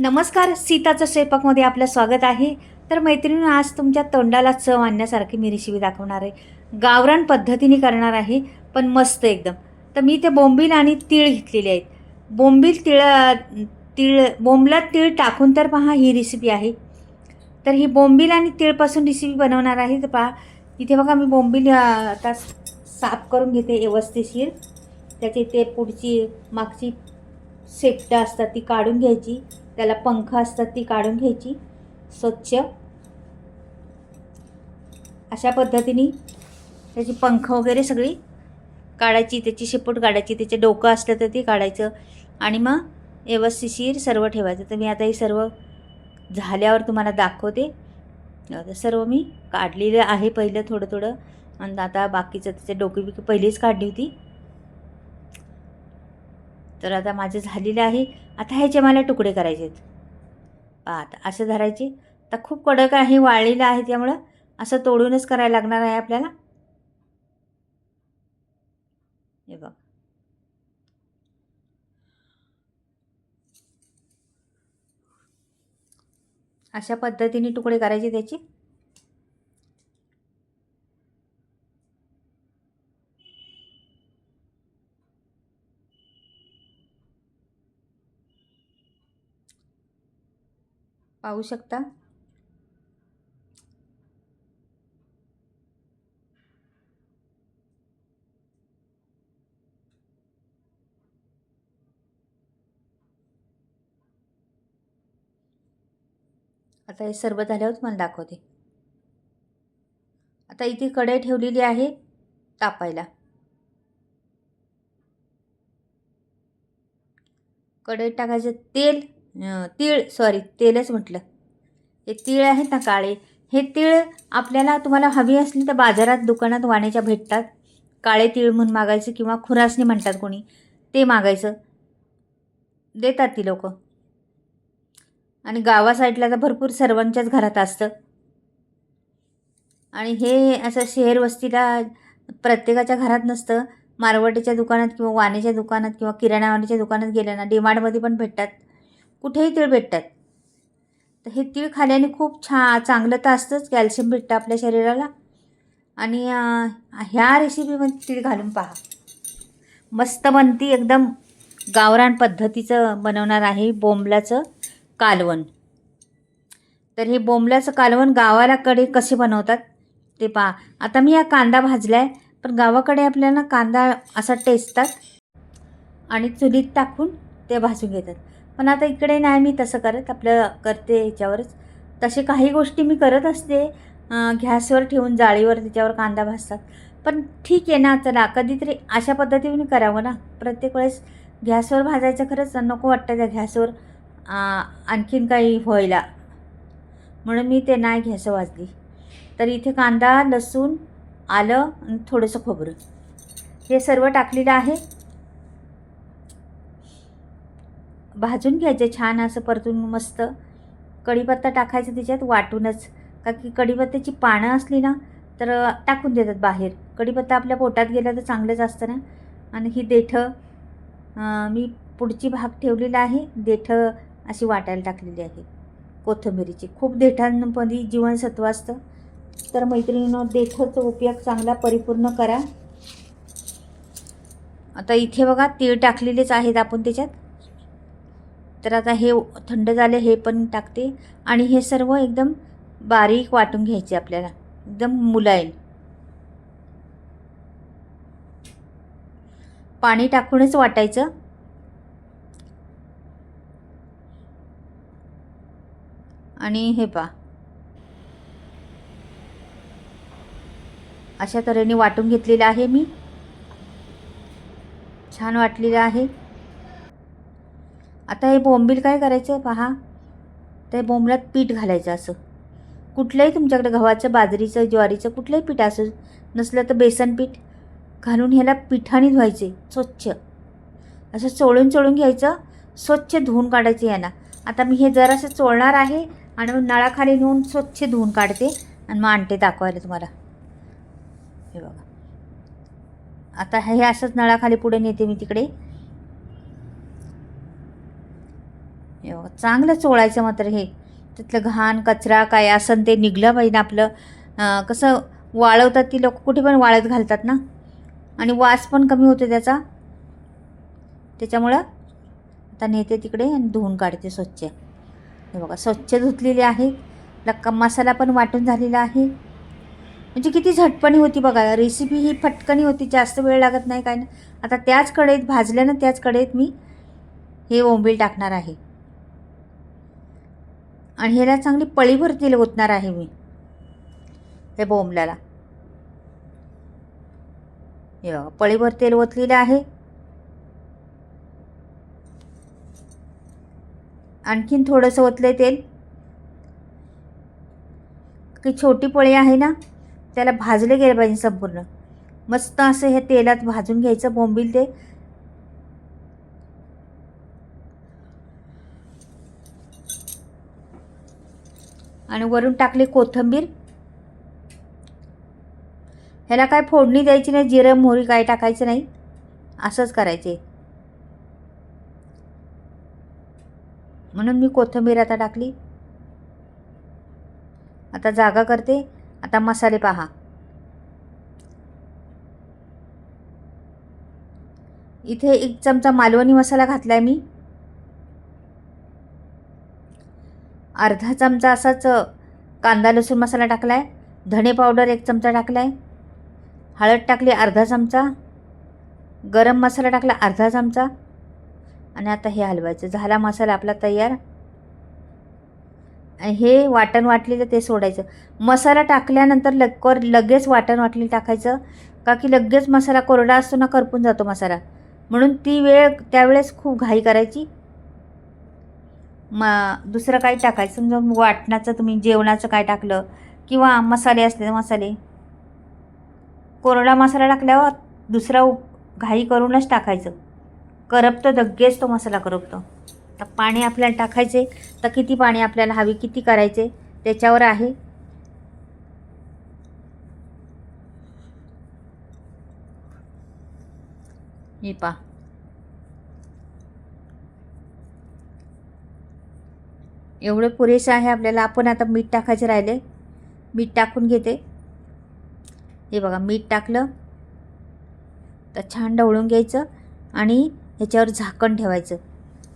नमस्कार सीताचं स्वयंपाकमध्ये आपलं स्वागत आहे. तर मैत्रिणी आज तुमच्या तोंडाला चव आणण्यासारखी मी रेसिपी दाखवणार आहे. गावरान पद्धतीने करणार आहे पण मस्त एकदम. तर मी ते बोंबील आणि तीळ घेतलेले आहेत. बोंबील तिळ तीळ बोंबलात तीळ टाकून तर पहा ही रेसिपी आहे. तर ही बोंबील आणि तीळपासून रेसिपी बनवणार आहे. तर पहा इथे बघा मी बोंबील आता साफ करून घेते व्यवस्थितशीर. त्याची ते पुढची मागची सेफ्ट असतात ती काढून घ्यायची. त्याला पंख असतात ती काढून घ्यायची. स्वच्छ. अशा पद्धतीने त्याची पंख वगैरे सगळी काढायची त्याची शेपूट काढायची त्याचे डोकं असलं तर ते काढायचं. आणि मग व्यवस्थिशीर सर्व ठेवायचं. तर मी आता हे सर्व झाल्यावर तुम्हाला दाखवते. तर सर्व मी काढलेलं आहे पहिलं थोडं थोडं आणि आता बाकीचं त्याचे डोके बिके पहिलीच काढली होती. तर आता माझं झालेलं आहे. आता ह्याचे मला तुकडे करायचे आहेत. पहा आता असं धरायचे. आता खूप कडक आहे वाळलेलं आहे त्यामुळं असं तोडूनच करायला लागणार आहे आपल्याला. हे बघ. अशा पद्धतीने तुकडे करायचे त्याचे. पाहू शकता. आता हे सर्व झाल्यावर तुम्हाला दाखवते. आता इथे कढई ठेवलेली आहे तापायला. कढईत टाकायचं तेल तीळ सॉरी तेलच म्हटलं. हे तीळ आहेत ना काळे हे तीळ आपल्याला तुम्हाला हवी असली तर बाजारात दुकानात वाण्याच्या भेटतात. काळे तीळ म्हणून मागायचं किंवा खुरासणी म्हणतात कोणी ते मागायचं. देतात ती लोक. आणि गावा साईडला तर भरपूर सर्वांच्याच घरात असतं. आणि हे असं शहर वस्तीला प्रत्येकाच्या घरात नसतं. मारवटीच्या दुकानात किंवा वाण्याच्या दुकानात किंवा किराणावाण्याच्या दुकानात गेल्या ना डिमार्टमध्ये पण भेटतात. कुठेही तीळ भेटतात. तर हे तीळ खाल्याने खूप छा चांगलं तर असतंच कॅल्शियम भेटतं आपल्या शरीराला. आणि ह्या रेसिपीमध्ये तीळ घालून पहा. मस्त बनती एकदम गावरान पद्धतीचं बनवणार आहे बोंबलाचं कालवण. तर हे बोंबलाचं कालवण गावालाकडे कसे बनवतात ते पहा. आता मी हा कांदा भाजला आहे पण गावाकडे आपल्याला कांदा असा टेचतात आणि चुलीत टाकून ते भाजून घेतात. पण आता इकडे नाही मी तसं करत आपलं करते ह्याच्यावरच तसे काही गोष्टी मी करत असते. गॅसवर ठेवून जाळीवर त्याच्यावर कांदा भाजतात. पण ठीक आहे ना चला कधीतरी अशा पद्धतीने करावं ना. प्रत्येक वेळेस गॅसवर भाजायचं खरंच नको वाटतं त्या गॅसवर आणखीन काही व्हायला. म्हणून मी ते नाही घ्यायचं वाजली तर इथे कांदा लसूण आलं आणि थोडंसं खोबरं. हे सर्व टाकलेलं आहे. भाजून घ्यायचे छान असं परतून मस्त. कढीपत्ता टाकायचं त्याच्यात वाटूनच. का की कढीपत्त्याची पानं असली ना तर टाकून देतात बाहेर. कढीपत्ता आपल्या पोटात गेला तर चांगलंच असतं ना. आणि ही देठं मी पुढची भाग ठेवलेला आहे. देठं अशी वाटायला टाकलेली आहे. कोथंबिरीची. खूप देठांमध्ये जीवनसत्व असतं. तर मैत्रिणीनं देठाचा उपयोग चांगला परिपूर्ण करा. आता इथे बघा तीळ टाकलेलेच आहेत आपण त्याच्यात. तर आता हे थंड झाले हे पण टाकते. आणि हे सर्व एकदम बारीक वाटून घ्यायचे आपल्याला. एकदम मुलायम. पाणी टाकूनच वाटायचं. आणि हे पा अशा तऱ्हेने वाटून घेतलेलं आहे मी. छान वाटलेलं आहे. आता हे बोंबील काय करायचं पहा? त्या बोंबलात पीठ घालायचं असं. कुठलंही तुमच्याकडे गव्हाचं बाजरीचं ज्वारीचं कुठलंही पीठ असं नसलं तर बेसन पीठ घालून ह्याला पिठाने धुवायचे स्वच्छ. असं चोळून चोळून घ्यायचं स्वच्छ धुवून काढायचं यांना. आता मी हे जरासं चोळणार आहे आणि मग नळाखाली नेऊन स्वच्छ धुवून काढते आणि मग आणते दाखवायला तुम्हाला. हे बघा. आता हे असंच नळाखाली पुढे नेते मी तिकडे हे बघा चांगलं चोळायचं मात्र हे. तिथलं घाण कचरा काय असं ते निघलं पाहिजे आपलं. कसं वाळवतात ती लोक कुठे पण वाळत घालतात ना. आणि वास पण कमी होतो त्याचा. त्याच्यामुळं आता नेते तिकडे आणि धुवून काढते स्वच्छ. हे बघा स्वच्छ धुतलेले आहे. लक्का मसाला पण वाटून झालेला आहे. म्हणजे किती झटपणी होती बघा. रेसिपी ही फटकनी होती. जास्त वेळ लागत नाही काय ना आता त्याच कढईत भाजल्यानं त्याच कढईत मी हे ओंबील टाकणार आहे. आणि ह्याला चांगली पळीभर तेल ओतणार आहे मी. हे बोंबल्याला हे बघा पळीभर तेल ओतलेलं आहे. आणखीन थोडंसं ओतलं तेल. की छोटी पळी आहे ना त्याला भाजले गेलं पाहिजे संपूर्ण. मस्त असं हे तेलात भाजून घ्यायचं बोंबील ते. आणि वरून टाकली कोथिंबीर. ह्याला काय फोडणी द्यायची नाही जिरं मोहरी काय टाकायचं नाही असंच करायचे. म्हणून मी कोथिंबीर आता टाकली. आता जागा करते. आता मसाले पहा. इथे एक चमचा मालवणी मसाला घातला आहे मी. अर्धा चमचा असाच कांदा लसूण मसाला टाकला आहे धणे पावडर एक चमचा टाकला आहे हळद टाकली अर्धा चमचा गरम मसाला टाकला अर्धा चमचा आणि आता हे हलवायचं. झाला मसाला आपला तयार. आणि हे वाटण वाटलेलं ते सोडायचं. मसाला टाकल्यानंतर लवकर लगेच वाटण वाटलेलं टाकायचं का की लगेच मसाला कोरडा असतो ना करपून जातो मसाला. म्हणून ती वेळ त्यावेळेस खूप घाई करायची. म दुसरं काही टाकायचं? समजा वाटणाचं तुम्ही जेवणाचं काय टाकलं? किंवा मसाले असले मसाले. कोरडा मसाला टाकल्यावर दुसरा उप- घाई करूनच टाकायचं. करपतं लगेच तो मसाला करपतो. तर पाणी आपल्याला टाकायचे. तर किती पाणी आपल्याला हवी किती करायचे? त्याच्यावर आहे. हे पा एवढं पुरेसं आहे आपल्याला. आपण आता मीठ टाकायचे राहिले. मीठ टाकून घेते. हे बघा मीठ टाकलं. तर छान ढवळून घ्यायचं आणि ह्याच्यावर झाकण ठेवायचं.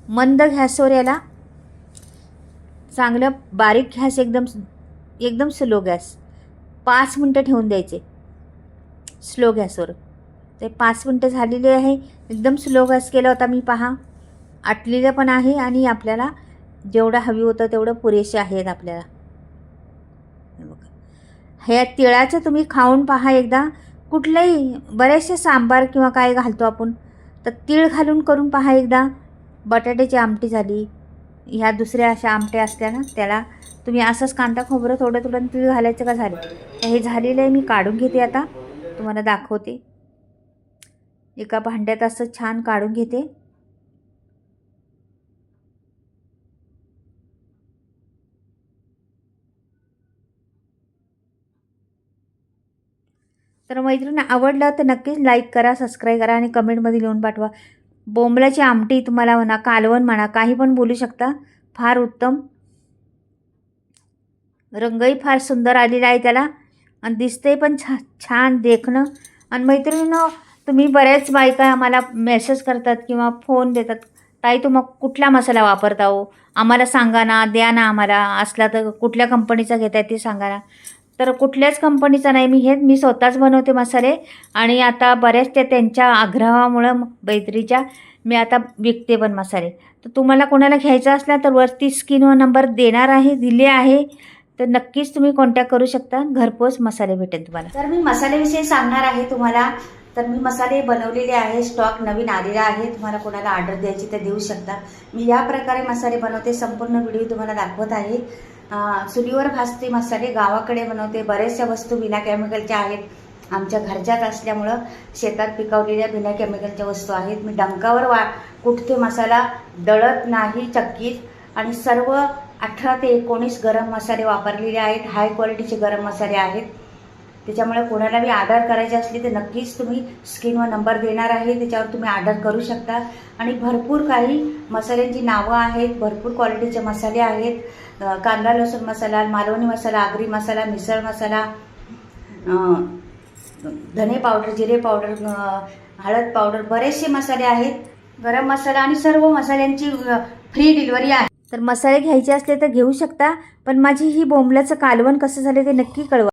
मंद घॅसवर याला चांगलं बारीक घॅस एकदम एकदम स्लो गॅस. पाच मिनटं ठेवून द्यायचे. स्लो गॅसवर ते पाच मिनटं झालेली आहे. एकदम स्लो गॅस केला होता मी पहा. आटलेलं पण आहे आणि आपल्याला जेवढं हवी होतं तेवढं पुरेसे आहेत आपल्याला. ह्या बघा. तिळाचं तुम्ही खाऊन पहा एकदा. कुठलंही बरेचसे सांबार किंवा काय घालतो आपण तर तीळ घालून करून पहा एकदा. बटाट्याची आमटी झाली ह्या दुसऱ्या अशा आमट्या असल्या ना त्याला तुम्ही असंच कांदा खोबरं थोडं थोडं तीळ घालायचं का झालं? तर हे झालेलं आहे मी काढून घेते आता. तुम्हाला दाखवते. एका भांड्यात असं छान काढून घेते. तर मैत्रिणी आवडलं तर नक्कीच लाईक करा सबस्क्राईब करा आणि कमेंटमध्ये लिहून पाठवा. बोंबलाची आमटी तुम्हाला म्हणा कालवण म्हणा काही पण बोलू शकता. फार उत्तम. रंगही फार सुंदर आलेला आहे त्याला. आणि दिसते पण छा छान देखणं. आणि मैत्रिणीनं तुम्ही बऱ्याच बायका आम्हाला मेसेज करतात किंवा फोन देतात. ताई तू मग कुठला मसाला वापरता हो? आम्हाला सांगा ना द्या ना आम्हाला. असला तर कुठल्या कंपनीचा घेताय ते सांगा ना. तर कुठल्याच कंपनीचा नाही. मी हे मी स्वतःच बनवते मसाले. आणि आता बऱ्याच त्या त्यांच्या आग्रहामुळं बैत्रीच्या मी आता विकते पण मसाले. तर तुम्हाला कोणाला घ्यायचा असला तर वरती स्किनवर नंबर देणार आहे दिले आहे. तर नक्कीच तुम्ही कॉन्टॅक्ट करू शकता. घरपोच मसाले भेटेल तुम्हाला. तर मी मसाल्याविषयी सांगणार आहे तुम्हाला. तर मी मसाले बनवलेले आहे स्टॉक नवीन आलेला आहे तुम्हाला कोणाला ऑर्डर द्यायची तर देऊ शकता. मी या प्रकारे मसाले बनवते संपूर्ण व्हिडिओ तुम्हाला दाखवत आहे. चुलीवर भाजते मसाले गावाकडे बनवते बऱ्याचशा वस्तू बिना केमिकलच्या आहेत. आमच्या घरच्याच असल्यामुळं शेतात पिकवलेल्या बिना केमिकलच्या वस्तू आहेत. मी डंकावर वा कुठते मसाला दळत नाही चक्कीत. आणि सर्व अठरा ते एकोणीस गरम मसाले वापरलेले आहेत. हाय क्वालिटीचे गरम मसाले आहेत. त्याच्यामुळे कोणाला बी ऑर्डर करायची असली तर नक्कीच तुम्ही स्क्रीनवर नंबर देणार आहे त्याच्यावर तुम्ही ऑर्डर करू शकता. आणि भरपूर काही मसाल्यांची नावं आहेत भरपूर क्वालिटीचे मसाले आहेत. कांदा लसूण मसाला मालवणी मसाला आगरी मसाला मिसळ मसाला धने पावडर जिरे पावडर हळद पावडर बरेचसे मसाले आहेत. गरम मसाला आणि सर्व मसाल्यांची फ्री डिलिव्हरी आहे. तर मसाले घ्यायचे असले तर घेऊ शकता पण माझी ही बोंबल्याचं कालवण कसं झालं ते नक्की कळवा.